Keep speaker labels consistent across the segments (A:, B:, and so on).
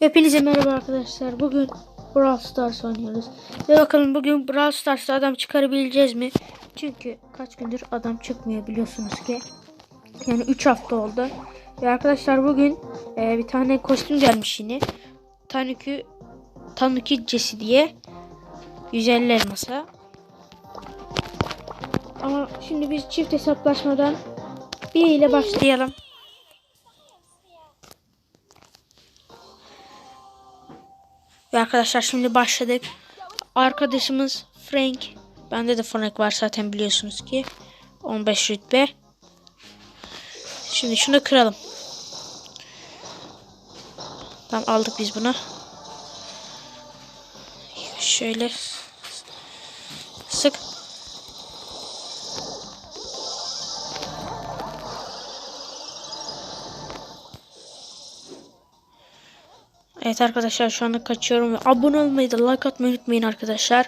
A: Hepinize merhaba arkadaşlar. Bugün Brawl Stars oynuyoruz. Ve bakalım bugün Brawl Stars'ta adam çıkarabileceğiz mi? Çünkü kaç gündür adam çıkmıyor biliyorsunuz ki. Yani 3 hafta oldu. Ve arkadaşlar bugün e, bir tane kostüm gelmiş yine. Tanuki Tanuki Jesse diye 150 elmasa. Ama şimdi biz çift hesaplaşmadan bir ile başlayalım. Ve arkadaşlar şimdi başladık. Arkadaşımız Frank. Bende de Frank var zaten biliyorsunuz ki. 15 rütbe. Şimdi şunu kıralım. Tamam aldık biz bunu. Şöyle sık. Evet arkadaşlar şu anda kaçıyorum abone olmayı da like atmayı unutmayın arkadaşlar.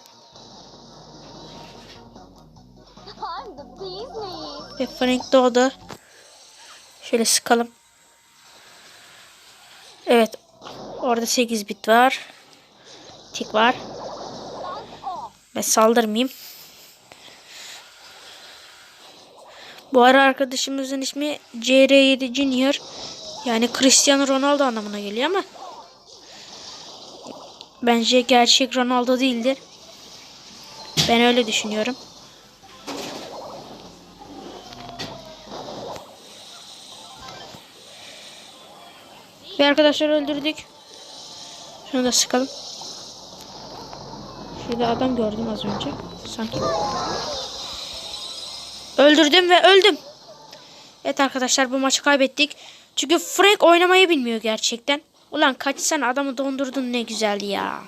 A: Ve Frank doğdu. Şöyle sıkalım. Evet. Orada 8 bit var. Tik var. Ve saldırmayayım. Bu ara arkadaşımızın ismi CR7 Junior. Yani Cristiano Ronaldo anlamına geliyor ama bence gerçek Ronaldo değildir. Ben öyle düşünüyorum. Ve arkadaşlar öldürdük. Şunu da sıkalım. Şurada adam gördüm az önce. Sanki. Öldürdüm ve öldüm. Evet arkadaşlar bu maçı kaybettik. Çünkü Frank oynamayı bilmiyor gerçekten. Ulan kaçsana adamı dondurdun ne güzeldi ya.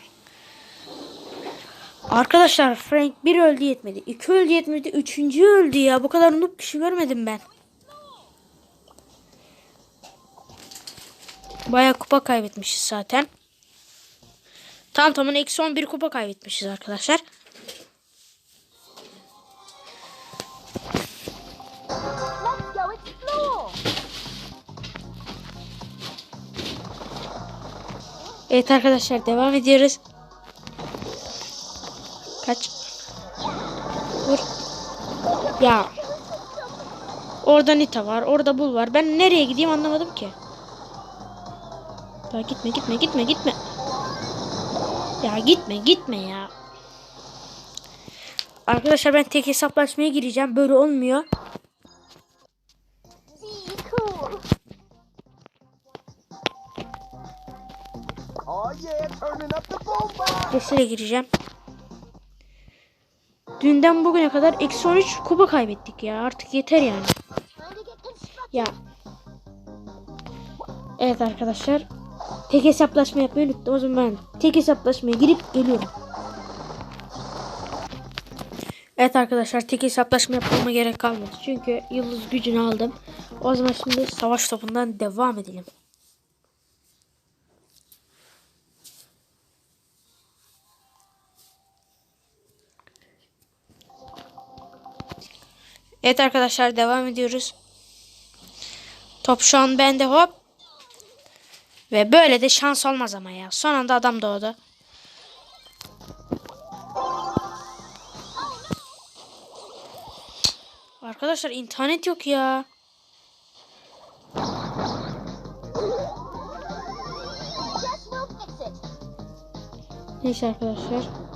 A: Arkadaşlar Frank bir öldü yetmedi. iki öldü yetmedi. Üçüncü öldü ya. Bu kadar noob kişi görmedim ben. Baya kupa kaybetmişiz zaten. Tam tamına eksi 11 kupa kaybetmişiz arkadaşlar. Evet arkadaşlar devam ediyoruz. Kaç. Vur. Ya. Orada Nita var. Orada Bul var. Ben nereye gideyim anlamadım ki. Ya gitme gitme gitme gitme. Ya gitme gitme ya. Arkadaşlar ben tek hesaplaşmaya gireceğim. Böyle olmuyor. Sesle gireceğim. Dünden bugüne kadar eksi 13 kupa kaybettik ya. Artık yeter yani. Ya. Evet arkadaşlar. Tek hesaplaşma yapmayı unuttum. O zaman ben tek hesaplaşmaya girip geliyorum. Evet arkadaşlar tek hesaplaşma yapmama gerek kalmadı. Çünkü yıldız gücünü aldım. O zaman şimdi savaş topundan devam edelim. Evet arkadaşlar devam ediyoruz. Top şu an bende hop. Ve böyle de şans olmaz ama ya. Son anda adam doğdu. Arkadaşlar internet yok ya. Neyse arkadaşlar.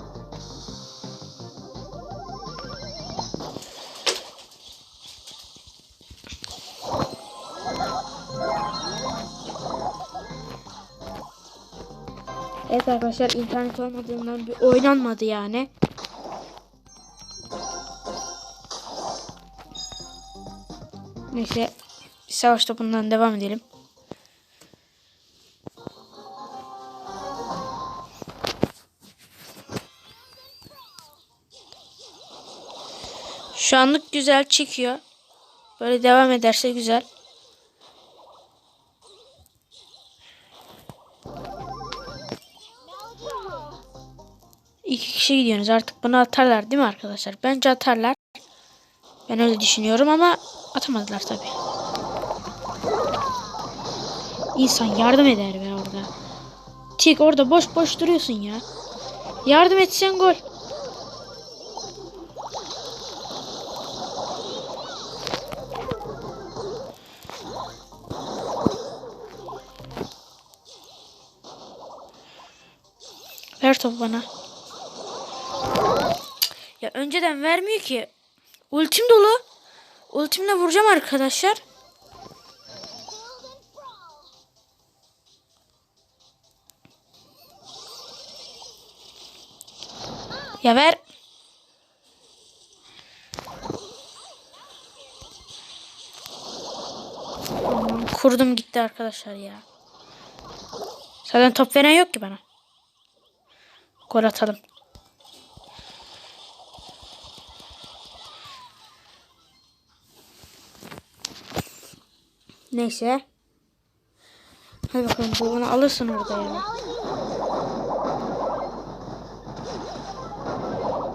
A: Evet arkadaşlar internet olmadığından bir oynanmadı yani. Neyse savaş topundan devam edelim. Şu anlık güzel çekiyor. Böyle devam ederse güzel. İki kişi gidiyorsunuz artık bunu atarlar değil mi arkadaşlar? Bence atarlar. Ben öyle düşünüyorum ama atamadılar tabi. İnsan yardım eder be orada. Tik orada boş boş duruyorsun ya. Yardım etsen gol. Ver topu bana. Ya önceden vermiyor ki. Ultim dolu. Ultimle vuracağım arkadaşlar. Ya ver. Kurdum gitti arkadaşlar ya. Zaten top veren yok ki bana. Gol atalım. Neyse. Hadi bakalım bu onu alırsın orada ya.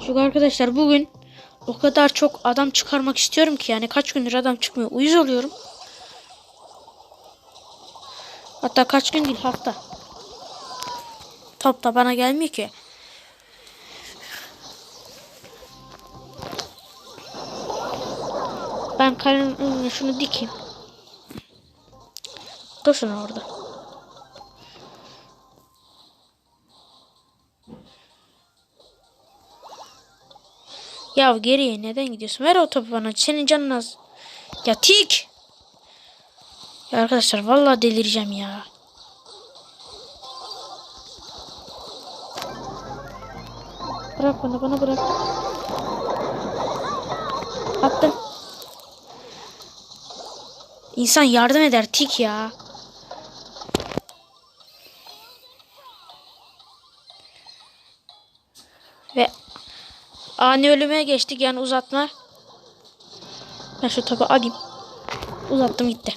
A: Çünkü arkadaşlar bugün o kadar çok adam çıkarmak istiyorum ki yani kaç gündür adam çıkmıyor. Uyuz oluyorum. Hatta kaç gün değil hafta. Top da bana gelmiyor ki. Ben önüne şunu dikeyim. Dursun orada. Ya geriye neden gidiyorsun? Ver o topu bana. Senin canın az. Ya tik. Ya arkadaşlar vallahi delireceğim ya. Bırak bana bana bırak. Attım. İnsan yardım eder tik ya. Ve ani ölüme geçtik yani uzatma. Ben şu topu alayım. Uzattım gitti.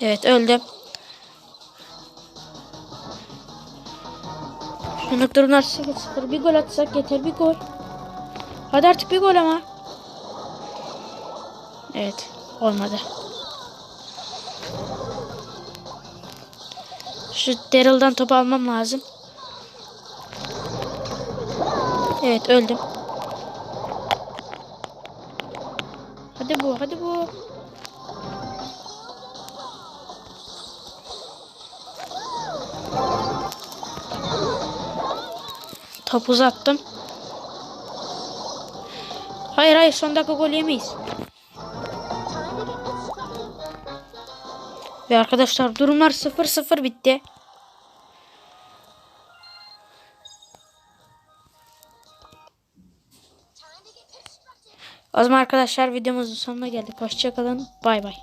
A: Evet öldüm. Anlık durumlar 0-0. Bir gol atsak yeter bir gol. Hadi artık bir gol ama. Evet olmadı. Şu Daryl'dan topu almam lazım. Evet öldüm. Hadi bu hadi bu. Top uzattım. Hayır hayır son dakika gol yemeyiz. Ve arkadaşlar durumlar 0-0 bitti. O zaman arkadaşlar videomuzun sonuna geldik. Hoşçakalın. Bay bay.